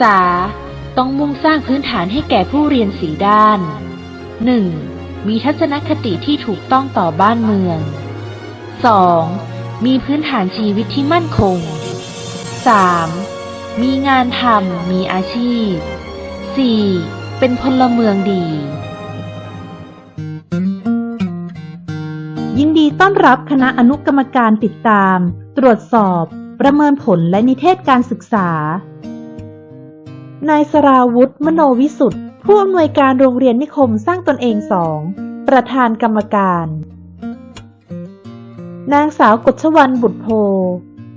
ษาต้องมุ่งสร้างพื้นฐานให้แก่ผู้เรียนสีด้าน 1. มีทัศนคติที่ถูกต้องต่อบ้านเมือง 2. มีพื้นฐานชีวิตที่มั่นคง 3. มีงานทำมีอาชีพ 4. เป็นพลเมืองดี ยินดีต้อนรับคณะอนุกรรมการติดตาม ตรวจสอบ ประเมินผลและนิเทศการศึกษา นายสราวุธมโนวิสุทธ์ผู้อำนวยการโรงเรียนนิคมสร้างตนเองสองประธานกรรมการ นางสาวกฎชวันบุตรโพ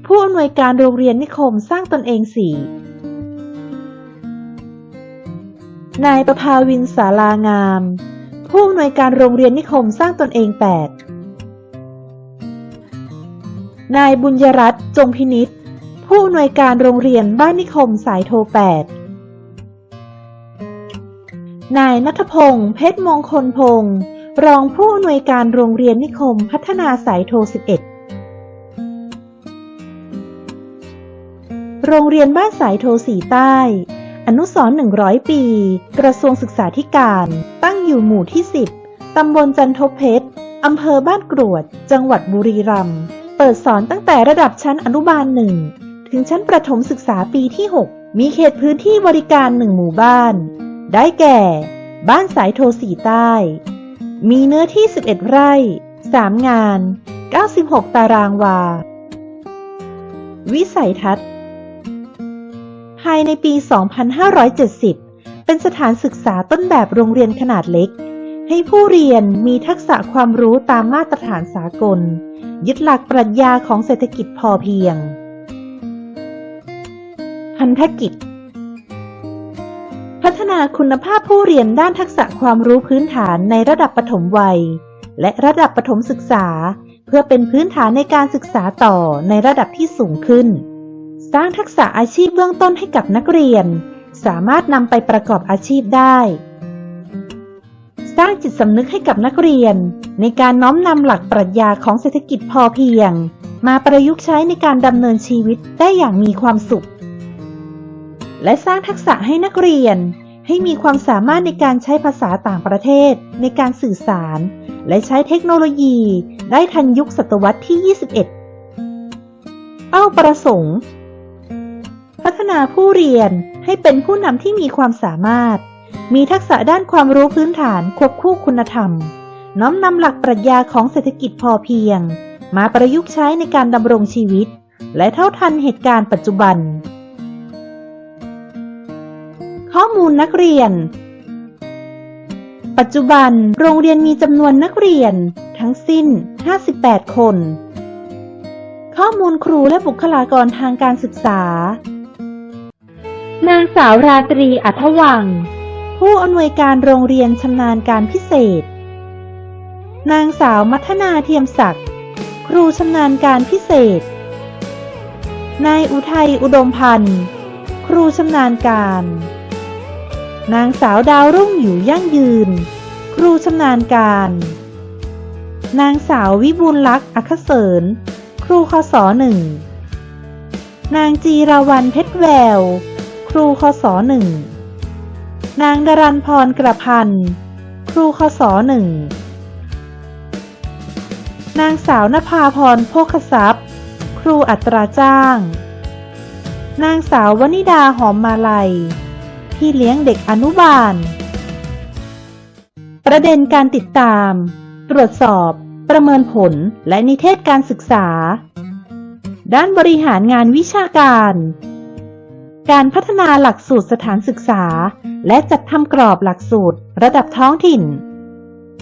ผู้อำนวยการโรงเรียนนิคมสร้างตนเองสี่นายประภาวินสารางาม ผู้อำนวยการโรงเรียนนิคมสร้างตนเองแปดนายบุญยรัตน์จงพินิษผู้อำนวยการโรงเรียนบ้านนิคมสายโทแปด นายนัทพงษ์เพชรมงคลพงษ์รองผู้อำนวยการโรงเรียนนิคมพัฒนาสายโท 11 โรงเรียนบ้านสายโทสีใต้ อนุสรณ์100 ปี กระทรวงศึกษาธิการ ตั้งอยู่หมู่ที่ 10 ตำบลจันทบเพชร อำเภอบ้านกรวด จังหวัดบุรีรัมย์ เปิดสอนตั้งแต่ระดับชั้นอนุบาล1ถึงชั้นประถมศึกษาปีที่ 6 มีเขตพื้นที่บริการ 1 หมู่บ้าน ได้แก่ บ้านสายโทสีใต้ มีเนื้อที่ 11 ไร่ 3 งาน 96 ตารางวา วิสัยทัศน์ ภายในปี 2570 เป็นสถานศึกษาต้นแบบโรงเรียนขนาดเล็ก ให้ผู้เรียนมีทักษะความรู้ตามมาตรฐานสากล ยึดหลักปรัชญาของเศรษฐกิจพอเพียง พันธกิจ นาคุณภาพผู้เรียนด้านทักษะความรู้พื้นฐานในระดับปฐมวัย และระดับปฐมศึกษา เพื่อเป็นพื้นฐานในการศึกษาต่อในระดับที่สูงขึ้น สร้างทักษะอาชีพเบื้องต้นให้กับนักเรียน สามารถนำไปประกอบอาชีพได้ สร้างจิตสำนึกให้กับนักเรียน ในการน้อมนำหลักปรัชญาของเศรษฐกิจพอเพียง มาประยุกต์ใช้ในการดำเนินชีวิตได้อย่างมีความสุขและสร้างทักษะให้นักเรียน ให้มีความสามารถในการใช้ภาษาต่างประเทศ ในการสื่อสาร และใช้เทคโนโลยี ได้ทันยุคศตวรรษที่ 21 เป้าประสงค์ พัฒนาผู้เรียนให้เป็นผู้นำที่มีความสามารถ มีทักษะด้านความรู้พื้นฐานควบคู่คุณธรรม น้อมนำหลักปรัชญาของเศรษฐกิจพอเพียง มาประยุกต์ใช้ในการดำรงชีวิต และเท่าทันเหตุการณ์ปัจจุบัน ข้อมูลนักเรียน ปัจจุบันโรงเรียนมีจำนวนนักเรียนทั้งสิ้น 58 คน ข้อมูลครูและบุคลากรทางการศึกษา นางสาวราตรีอัธวัง ผู้อำนวยการโรงเรียนชำนาญการพิเศษ นางสาวมัทนาเทียมศักดิ์ ครูชำนาญการพิเศษ นายอุทัยอุดมพันธ์ ครูชำนาญการ นางสาวดาวรุ่งอยู่ยั่งยืน ครูชำนาญการ นางสาววิบูลลักษ์อัคเสริญครูคศหนึ่ง นางจีราวันเพชรแวว ครูคศหนึ่ง นางดรันพรกระพัน ครูคศหนึ่ง นางสาวนภาพรโภคทรัพย์ ครูอัตราจ้าง นางสาววนิดาหอมมาลัย พี่เลี้ยงเด็กอนุบาล ประเด็นการติดตาม ตรวจสอบ ประเมินผล และนิเทศการศึกษา ด้านบริหารงานวิชาการ การพัฒนาหลักสูตรสถานศึกษา และจัดทำกรอบหลักสูตร ระดับท้องถิ่น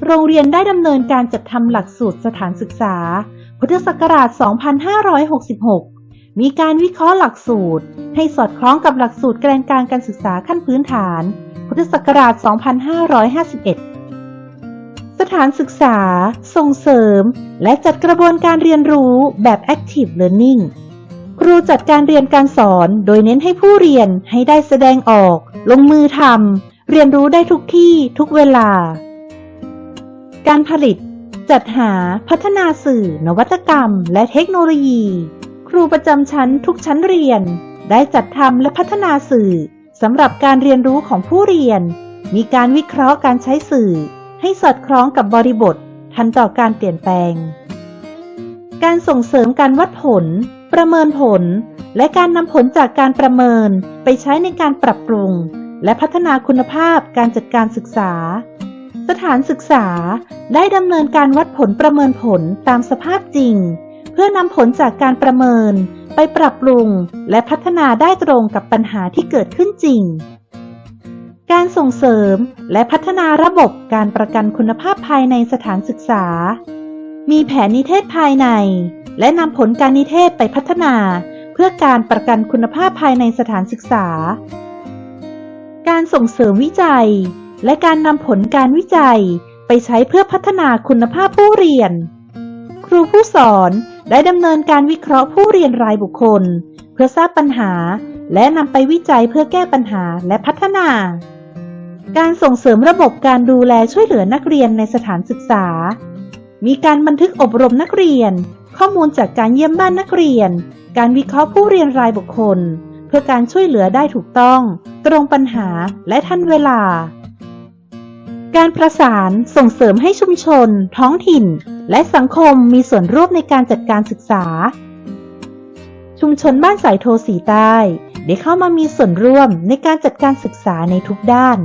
โรงเรียนได้ดำเนินการจัดทำหลักสูตรสถานศึกษา พุทธศักราช 2566 มีการวิเคราะห์หลักสูตร ให้สอดคล้องกับหลักสูตรแกนกลางการศึกษาขั้นพื้นฐาน พุทธศักราช 2551 สถานศึกษา ส่งเสริม และจัดกระบวนการเรียนรู้แบบ Active Learning ครูจัดการเรียนการสอนโดยเน้นให้ผู้เรียนให้ได้แสดงออก ลงมือทำเรียนรู้ได้ทุกที่ทุกเวลา การผลิต จัดหาพัฒนาสื่อ นวัตกรรม และเทคโนโลยี ครูประจำชั้นทุกชั้นเรียน ได้จัดทำและพัฒนาสื่อสำหรับการเรียนรู้ของผู้เรียน มีการวิเคราะห์การใช้สื่อ ให้สอดคล้องกับบริบท ทันต่อการเปลี่ยนแปลง การส่งเสริมการวัดผล ประเมินผล และการนำผลจากการประเมินไปใช้ในการปรับปรุง และพัฒนาคุณภาพการจัดการศึกษา สถานศึกษาได้ดำเนินการวัดผลประเมินผลตามสภาพจริง เพื่อนำผลจากการประเมิน ไปปรับปรุงและพัฒนาได้ตรงกับปัญหาที่เกิดขึ้นจริง การส่งเสริมและพัฒนาระบบการประกันคุณภาพภายในสถานศึกษา มีแผนนิเทศภายใน และนำผลการนิเทศไปพัฒนา เพื่อการประกันคุณภาพภายในสถานศึกษา การส่งเสริมวิจัย และการนำผลการวิจัยไปใช้เพื่อพัฒนาคุณภาพผู้เรียน ครูผู้สอนได้ดำเนินการวิเคราะห์ผู้เรียนรายบุคคล เพื่อทราบปัญหา และนำไปวิจัยเพื่อแก้ปัญหาและพัฒนา การส่งเสริมระบบการดูแลช่วยเหลือนักเรียนในสถานศึกษา มีการบันทึกอบรมนักเรียน ข้อมูลจากการเยี่ยมบ้านนักเรียน การวิเคราะห์ผู้เรียนรายบุคคล เพื่อการช่วยเหลือได้ถูกต้อง ตรงปัญหาและทันเวลา การประสานส่งเสริมให้ชุมชน ท้องถิ่น และสังคมมีส่วนร่วมในการจัดการศึกษา ชุมชนบ้านสายโทสีใต้ ได้เข้ามามีส่วนร่วมในการจัดการศึกษาในทุกด้าน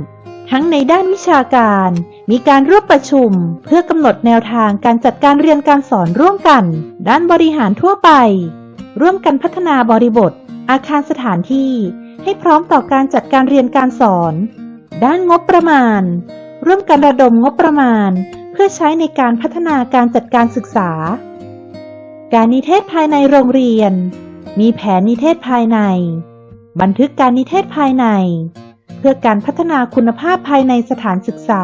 ทั้งในด้านวิชาการ มีการร่วมประชุม เพื่อกำหนดแนวทางการจัดการเรียนการสอนร่วมกัน ด้านบริหารทั่วไป ร่วมกันพัฒนาบริบท อาคารสถานที่ ให้พร้อมต่อการจัดการเรียนการสอน ด้านงบประมาณ ร่วมกันระดมงบประมาณ เพื่อใช้ในการพัฒนาการจัดการศึกษา การนิเทศภายในโรงเรียน มีแผนนิเทศภายใน บันทึกการนิเทศภายใน เพื่อการพัฒนาคุณภาพภายในสถานศึกษา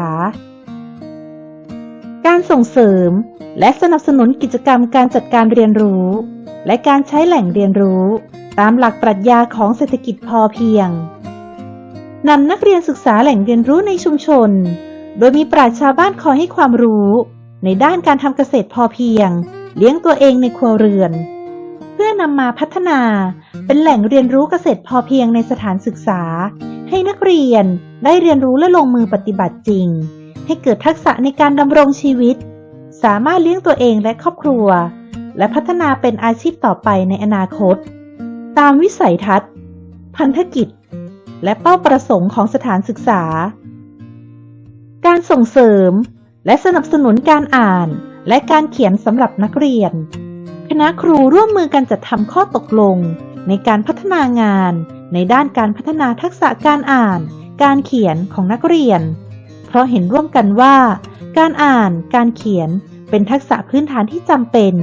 การส่งเสริม และสนับสนุนกิจกรรมการจัดการเรียนรู้ และการใช้แหล่งเรียนรู้ ตามหลักปรัชญาของเศรษฐกิจพอเพียงนำนักเรียนศึกษาแหล่งเรียนรู้ในชุมชน โดยมีปราชญ์ชาวบ้านคอยให้ความรู้ ในด้านการทำเกษตรพอเพียง เลี้ยงตัวเองในครัวเรือน เพื่อนำมาพัฒนาเป็นแหล่งเรียนรู้เกษตรพอเพียงในสถานศึกษา ให้นักเรียนได้เรียนรู้และลงมือปฏิบัติจริง ให้เกิดทักษะในการดำรงชีวิต สามารถเลี้ยงตัวเองและครอบครัว และพัฒนาเป็นอาชีพต่อไปในอนาคต ตามวิสัยทัศน์ พันธกิจ และเป้าประสงค์ของสถานศึกษา การส่งเสริม และสนับสนุนการอ่าน และการเขียนสำหรับนักเรียน คณะครูร่วมมือกันจัดทำข้อตกลง ในการพัฒนางาน ในด้านการพัฒนาทักษะการอ่าน การเขียนของนักเรียน เพราะเห็นร่วมกันว่า การอ่าน การเขียนเป็นทักษะพื้นฐานที่จำเป็น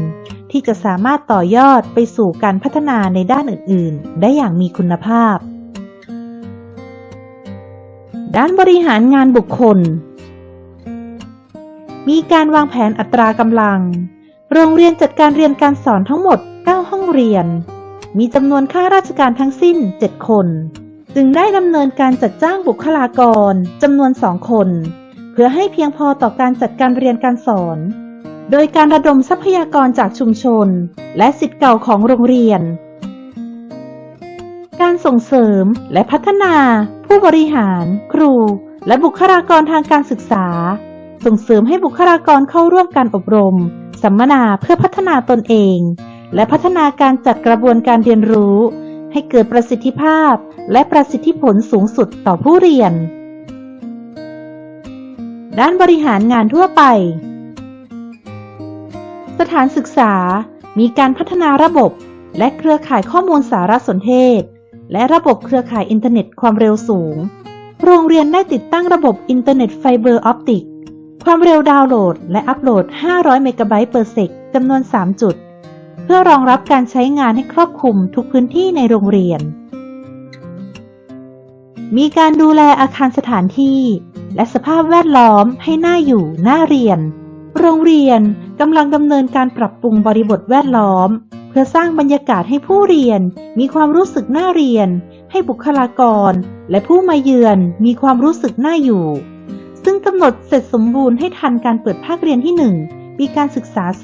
ที่จะสามารถต่อยอดไปสู่การพัฒนาในด้านอื่น ๆ ได้อย่างมีคุณภาพด้านบริหารงานบุคคล มีการวางแผนอัตรากำลัง โรงเรียนจัดการเรียนการสอนทั้งหมด 9 ห้องเรียน มีจำนวนข้าราชการทั้งสิ้น 7 คน จึงได้ดำเนินการจัดจ้างบุคลากรจำนวน2คน เพื่อให้เพียงพอต่อการจัดการเรียนการสอน โดยการระดมทรัพยากรจากชุมชน และสิทธิ์เก่าของโรงเรียน การส่งเสริมและพัฒนา ผู้บริหาร ครู และบุคลากรทางการศึกษา ส่งเสริมให้บุคลากรเข้าร่วมการอบรม สัมมนาเพื่อพัฒนาตนเอง และพัฒนาการจัดกระบวนการเรียนรู้ ให้เกิดประสิทธิภาพ และประสิทธิผลสูงสุดต่อผู้เรียน ด้านบริหารงานทั่วไป สถานศึกษา มีการพัฒนาระบบ และเครือข่ายข้อมูลสารสนเทศ และระบบเครือข่ายอินเทอร์เน็ตความเร็วสูง โรงเรียนได้ติดตั้งระบบอินเทอร์เน็ตไฟเบอร์ออปติก ความเร็วดาวน์โหลดและอัปโหลด 500 เมกะไบต์เปอร์เซกจำนวน 3 จุด เพื่อรองรับการใช้งานให้ครอบคลุมทุกพื้นที่ในโรงเรียน มีการดูแลอาคารสถานที่ และสภาพแวดล้อมให้น่าอยู่น่าเรียน โรงเรียนกำลังดำเนินการปรับปรุงบริบทแวดล้อม เพื่อสร้างบรรยากาศให้ผู้เรียน มีความรู้สึกน่าเรียน ให้บุคลากร และผู้มาเยือนมีความรู้สึกน่าอยู่ ซึ่งกำหนดเสร็จสมบูรณ์ให้ทันการเปิดภาคเรียนที่ 1 ปีการศึกษา 2567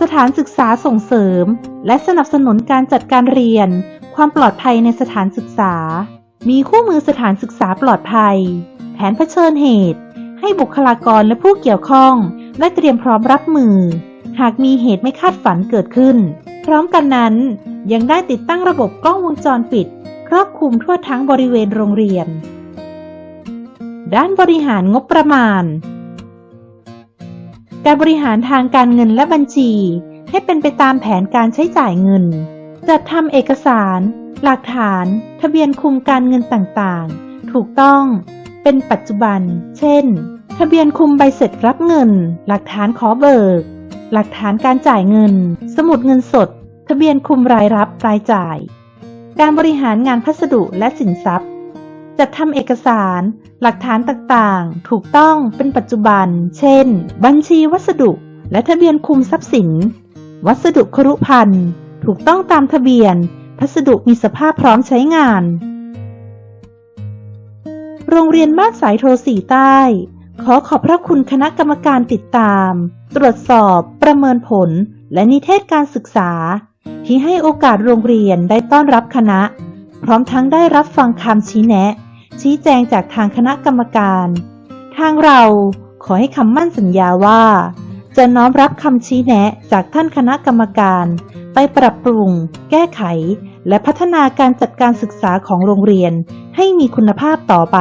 สถานศึกษาส่งเสริม และสนับสนุนการจัดการเรียน ความปลอดภัยในสถานศึกษา มีคู่มือสถานศึกษาปลอดภัย แผนเผชิญเหตุ ให้บุคลากรและผู้เกี่ยวข้อง ได้เตรียมพร้อมรับมือ หากมีเหตุไม่คาดฝันเกิดขึ้น พร้อมกันนั้นยังได้ติดตั้งระบบกล้องวงจรปิด ครอบคลุมทั่วทั้งบริเวณโรงเรียน ด้านบริหารงบประมาณ การบริหารทางการเงินและบัญชี ให้เป็นไปตามแผนการใช้จ่ายเงิน จัดทำเอกสาร หลักฐาน ทะเบียนคุมการเงินต่างๆ ถูกต้อง เป็นปัจจุบัน เช่น ทะเบียนคุมใบเสร็จรับเงิน หลักฐานขอเบิก หลักฐานการจ่ายเงิน สมุดเงินสด ทะเบียนคุมรายรับรายจ่าย การบริหารงานพัสดุและสินทรัพย์ จัดทำเอกสาร หลักฐานต่างๆ ถูกต้องเป็นปัจจุบัน เช่น บัญชีวัสดุ และทะเบียนคุมทรัพย์สิน วัสดุครุภัณฑ์ถูกต้องตามทะเบียน พัสดุมีสภาพพร้อมใช้งาน โรงเรียนบ้านสายโทสีใต้ ขอขอบพระคุณคณะกรรมการติดตาม ตรวจสอบ ประเมินผล และนิเทศการศึกษา ที่ให้โอกาสโรงเรียนได้ต้อนรับคณะ พร้อมทั้งได้รับฟังคำชี้แนะ ชี้แจงจากทางคณะกรรมการ ทางเราขอให้คำมั่นสัญญาว่า จะน้อมรับคำชี้แนะจากท่านคณะกรรมการ ไปปรับปรุง แก้ไข และพัฒนาการจัดการศึกษาของโรงเรียนให้มีคุณภาพต่อไป